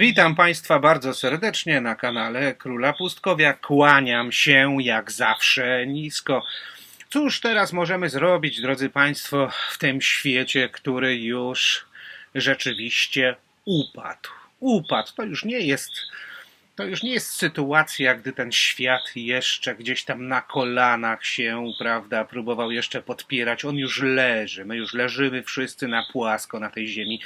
Witam Państwa bardzo serdecznie na kanale Króla Pustkowia. Kłaniam się jak zawsze nisko. Cóż teraz możemy zrobić, drodzy Państwo, w tym świecie, który już rzeczywiście upadł? Upadł. To już nie jest. To już nie jest sytuacja, gdy ten świat jeszcze gdzieś tam na kolanach się, prawda, próbował jeszcze podpierać. On już leży. My już leżymy wszyscy na płasko na tej ziemi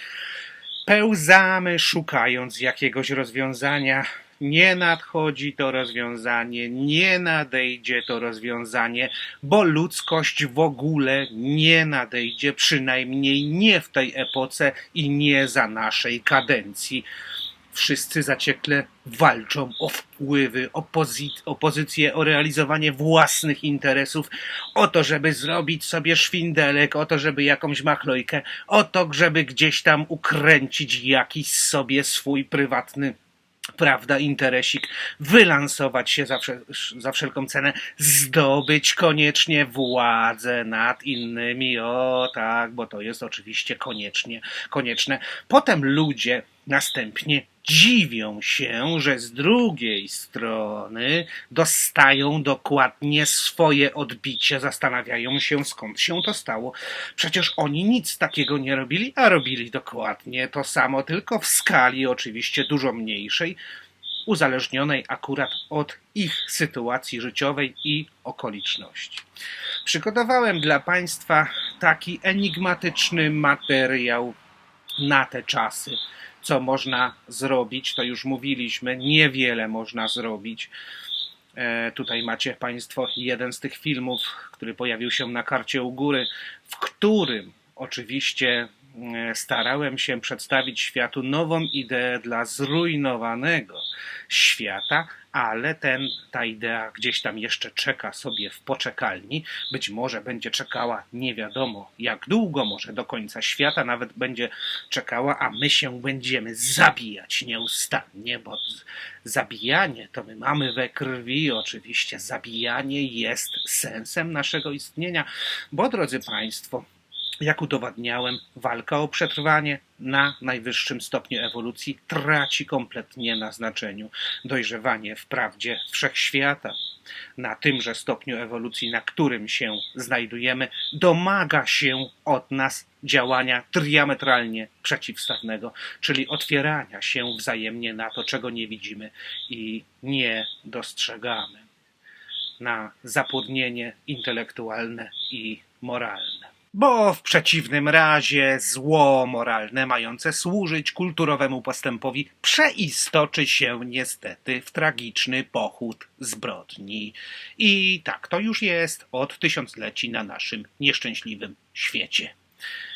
pełzamy szukając jakiegoś rozwiązania. Nie nadchodzi to rozwiązanie, nie nadejdzie to rozwiązanie, bo ludzkość w ogóle nie nadejdzie, przynajmniej nie w tej epoce i nie za naszej kadencji. Wszyscy zaciekle walczą o wpływy, o, pozy- o pozycję, o realizowanie własnych interesów, o to, żeby zrobić sobie szwindelek, o to, żeby jakąś machlojkę, o to, żeby gdzieś tam ukręcić jakiś sobie swój prywatny prawda, interesik, wylansować się za, za wszelką cenę, zdobyć koniecznie władzę nad innymi, o tak, bo to jest oczywiście koniecznie, konieczne. Potem ludzie następnie dziwią się, że z drugiej strony dostają dokładnie swoje odbicie, zastanawiają się skąd się to stało. Przecież oni nic takiego nie robili, a robili dokładnie to samo, tylko w skali oczywiście dużo mniejszej, uzależnionej akurat od ich sytuacji życiowej i okoliczności. Przygotowałem dla Państwa taki enigmatyczny materiał na te czasy. Co można zrobić, to już mówiliśmy, niewiele można zrobić. E, tutaj macie Państwo jeden z tych filmów, który pojawił się na karcie u góry, w którym oczywiście starałem się przedstawić światu nową ideę dla zrujnowanego świata, ale ten, ta idea gdzieś tam jeszcze czeka sobie w poczekalni. Być może będzie czekała nie wiadomo jak długo, może do końca świata nawet będzie czekała, a my się będziemy zabijać nieustannie, bo zabijanie to my mamy we krwi, oczywiście zabijanie jest sensem naszego istnienia, bo drodzy Państwo, jak udowadniałem, walka o przetrwanie na najwyższym stopniu ewolucji traci kompletnie na znaczeniu. Dojrzewanie wprawdzie wszechświata. Na tymże stopniu ewolucji, na którym się znajdujemy, domaga się od nas działania diametralnie przeciwstawnego, czyli otwierania się wzajemnie na to, czego nie widzimy i nie dostrzegamy, na zapłodnienie intelektualne i moralne bo w przeciwnym razie zło moralne mające służyć kulturowemu postępowi przeistoczy się niestety w tragiczny pochód zbrodni. I tak to już jest od tysiącleci na naszym nieszczęśliwym świecie.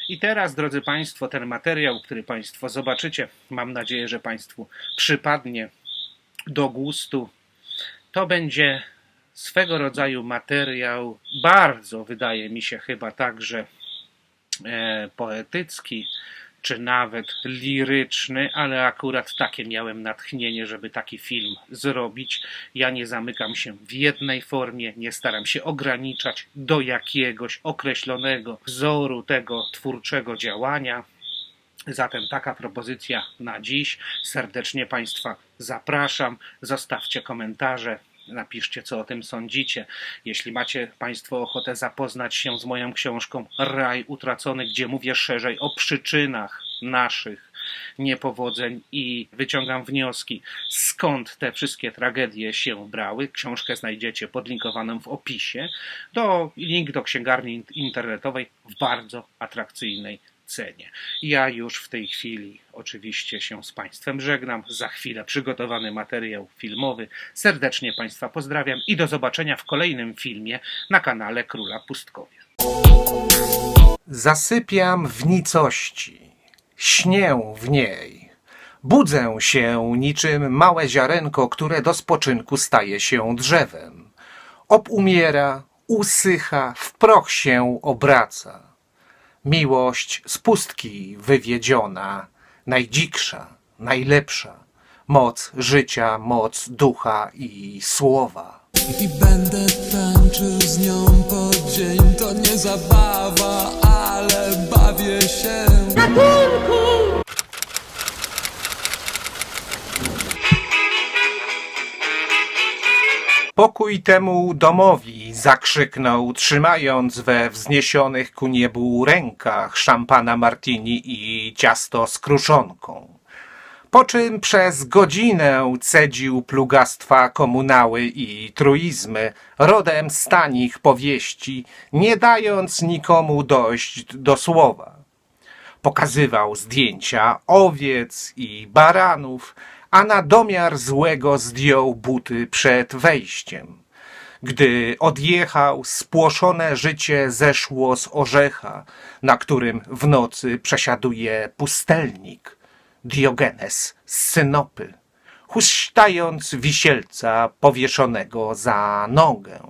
I teraz, drodzy Państwo, ten materiał, który Państwo zobaczycie, mam nadzieję, że Państwu przypadnie do gustu. To będzie swego rodzaju materiał, bardzo wydaje mi się chyba także e, poetycki, czy nawet liryczny, ale akurat takie miałem natchnienie, żeby taki film zrobić. Ja nie zamykam się w jednej formie, nie staram się ograniczać do jakiegoś określonego wzoru tego twórczego działania. Zatem taka propozycja na dziś. Serdecznie Państwa zapraszam. Zostawcie komentarze. Napiszcie, co o tym sądzicie. Jeśli macie Państwo ochotę zapoznać się z moją książką Raj Utracony, gdzie mówię szerzej o przyczynach naszych niepowodzeń i wyciągam wnioski, skąd te wszystkie tragedie się brały. Książkę znajdziecie podlinkowaną w opisie. Do, link do księgarni internetowej w bardzo atrakcyjnej cenie. Ja już w tej chwili oczywiście się z Państwem żegnam. Za chwilę przygotowany materiał filmowy. Serdecznie Państwa pozdrawiam i do zobaczenia w kolejnym filmie na kanale Króla Pustkowia. Zasypiam w nicości, śnię w niej. Budzę się niczym małe ziarenko, które do spoczynku staje się drzewem. Obumiera, usycha, w proch się obraca. Miłość z pustki wywiedziona, najdziksza, najlepsza, moc życia, moc ducha i słowa. I będę tańczył z nią po dzień To nie zabawa, ale bawię się Pokój temu domowi, zakrzyknął, trzymając we wzniesionych ku niebu rękach szampana martini i ciasto z kruszonką. Po czym przez godzinę cedził plugastwa komunały i truizmy, rodem z tanich powieści, nie dając nikomu dojść do słowa. Pokazywał zdjęcia owiec i baranów, a na domiar złego zdjął buty przed wejściem. Gdy odjechał, spłoszone życie zeszło z orzecha, na którym w nocy przesiaduje pustelnik, Diogenes z Synopy, huśtając wisielca powieszonego za nogę.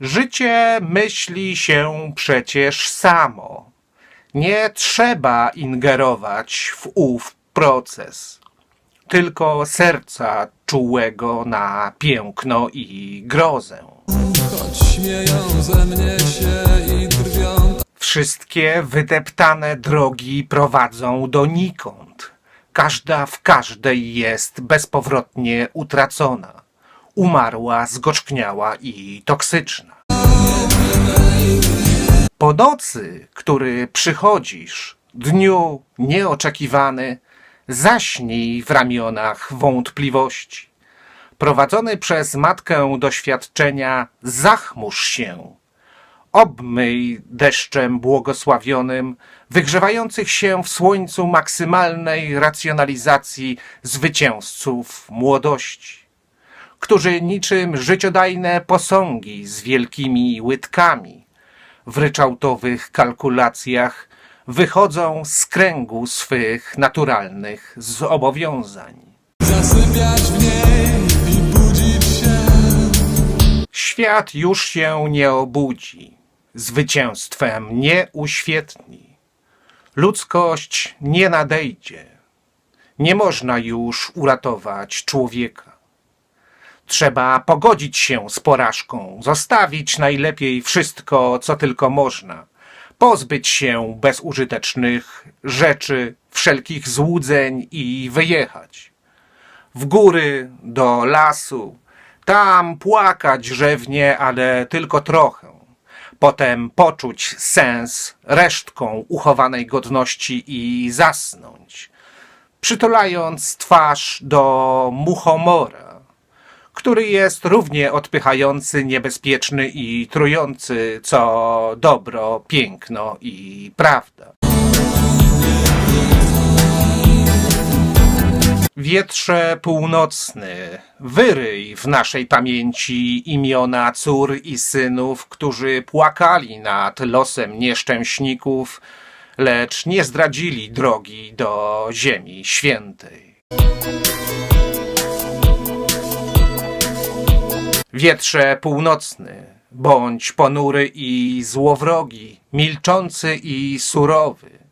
Życie myśli się przecież samo. Nie trzeba ingerować w ów proces, tylko serca czułego na piękno i grozę. Choć śmieją ze mnie się i drwią Wszystkie wydeptane drogi prowadzą donikąd. Każda w każdej jest bezpowrotnie utracona, umarła, zgorzkniała i toksyczna. Po nocy, który przychodzisz, dniu nieoczekiwany, zaśnij w ramionach wątpliwości. Prowadzony przez matkę doświadczenia, zachmurz się, obmyj deszczem błogosławionym, wygrzewających się w słońcu maksymalnej racjonalizacji zwycięzców młodości, którzy niczym życiodajne posągi z wielkimi łydkami w ryczałtowych kalkulacjach wychodzą z kręgu swych naturalnych zobowiązań. Zasypiać w niej i budzić się Świat już się nie obudzi, zwycięstwem nie uświetni. Ludzkość nie nadejdzie. Nie można już uratować człowieka. Trzeba pogodzić się z porażką, zostawić najlepiej wszystko, co tylko można, pozbyć się bezużytecznych rzeczy, wszelkich złudzeń i wyjechać w góry, do lasu, tam płakać rzewnie, ale tylko trochę. Potem poczuć sens resztką uchowanej godności i zasnąć, przytulając twarz do muchomora, który jest równie odpychający, niebezpieczny i trujący, co dobro, piękno i prawda. Wietrze północny, wyryj w naszej pamięci imiona cór i synów, którzy płakali nad losem nieszczęśników, lecz nie zdradzili drogi do Ziemi Świętej. Wietrze północny, bądź ponury i złowrogi, milczący i surowy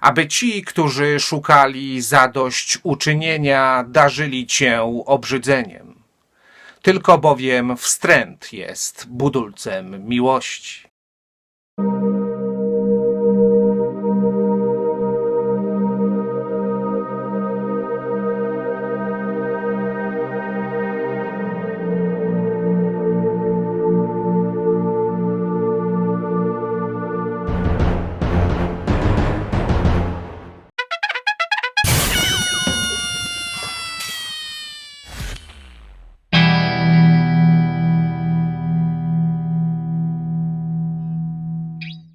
aby ci, którzy szukali zadość uczynienia, darzyli cię obrzydzeniem. Tylko bowiem wstręt jest budulcem miłości.